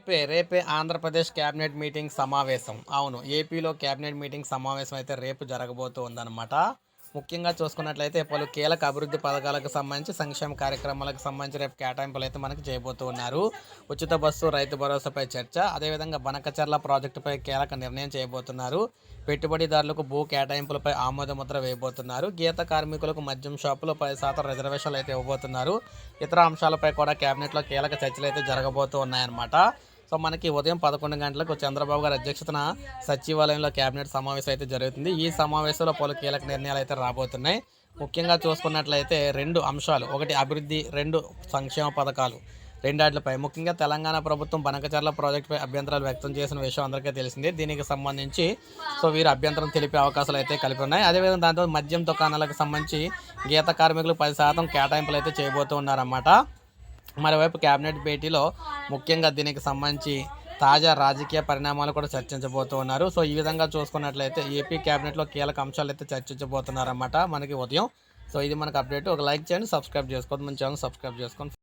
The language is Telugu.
రేపే రేపే ఆంధ్రప్రదేశ్ కేబినెట్ మీటింగ్ సమావేశం. అవును ఏపీలో కేబినెట్ మీటింగ్ సమావేశం అయితే రేపు జరగబోతూ ఉందన్నమాట ముఖ్యంగా చూసుకున్నట్లయితే పలు కీలక అభివృద్ధి పథకాలకు సంబంధించి సంక్షేమ కార్యక్రమాలకు సంబంధించి రేపు కేటాయింపులు అయితే మనకు చేయబోతూ ఉన్నారు ఉచిత బస్సు రైతు భరోసాపై చర్చ అదేవిధంగా బనకచర్ల ప్రాజెక్టుపై కీలక నిర్ణయం చేయబోతున్నారు. పెట్టుబడిదారులకు భూ కేటాయింపులపై ఆమోద ముద్ర వేయబోతున్నారు. గీత కార్మికులకు మద్యం షాపులో పది శాతం రిజర్వేషన్లు అయితే ఇవ్వబోతున్నారు. ఇతర అంశాలపై కూడా కేబినెట్లో కీలక చర్చలు అయితే జరగబోతూ ఉన్నాయన్నమాట సో మనకి ఉదయం పదకొండు గంటలకు చంద్రబాబు గారి అధ్యక్షతన సచివాలయంలో కేబినెట్ సమావేశం అయితే జరుగుతుంది. ఈ సమావేశంలో పలు కీలక నిర్ణయాలు అయితే రాబోతున్నాయి. ముఖ్యంగా చూసుకున్నట్లయితే రెండు అంశాలు. ఒకటి అభివృద్ధి రెండు సంక్షేమ పథకాలు రెండాటిపై. ముఖ్యంగా తెలంగాణ ప్రభుత్వం బనకచర్ల ప్రాజెక్టుపై అభ్యంతరాలు వ్యక్తం చేసిన విషయం అందరికీ తెలిసిందే. దీనికి సంబంధించి సో వీరు అభ్యంతరం తెలిపే అవకాశాలు అయితే కలిపి ఉన్నాయి. అదేవిధంగా దాంతో మద్యం దుకాణాలకు సంబంధించి గీత కార్మికులు పది శాతం కేటాయింపులు అయితే చేయబోతూ ఉన్నారన్నమాట. మరోవైపు కేబినెట్ భేటీలో ముఖ్యంగా దీనికి సంబంధించి తాజా రాజకీయ పరిణామాలు కూడా చర్చించబోతూ ఉన్నారు సో ఈ విధంగా చూసుకున్నట్లయితే ఏపీ కేబినెట్లో కీలక అంశాలు అయితే చర్చించబోతున్నారన్నమాట మనకి ఉదయం. సో ఇది మనకు అప్డేట్. ఒక లైక్ చేయండి సబ్స్క్రైబ్ చేసుకోండి. మన ఛానల్ సబ్స్క్రైబ్ చేసుకోండి.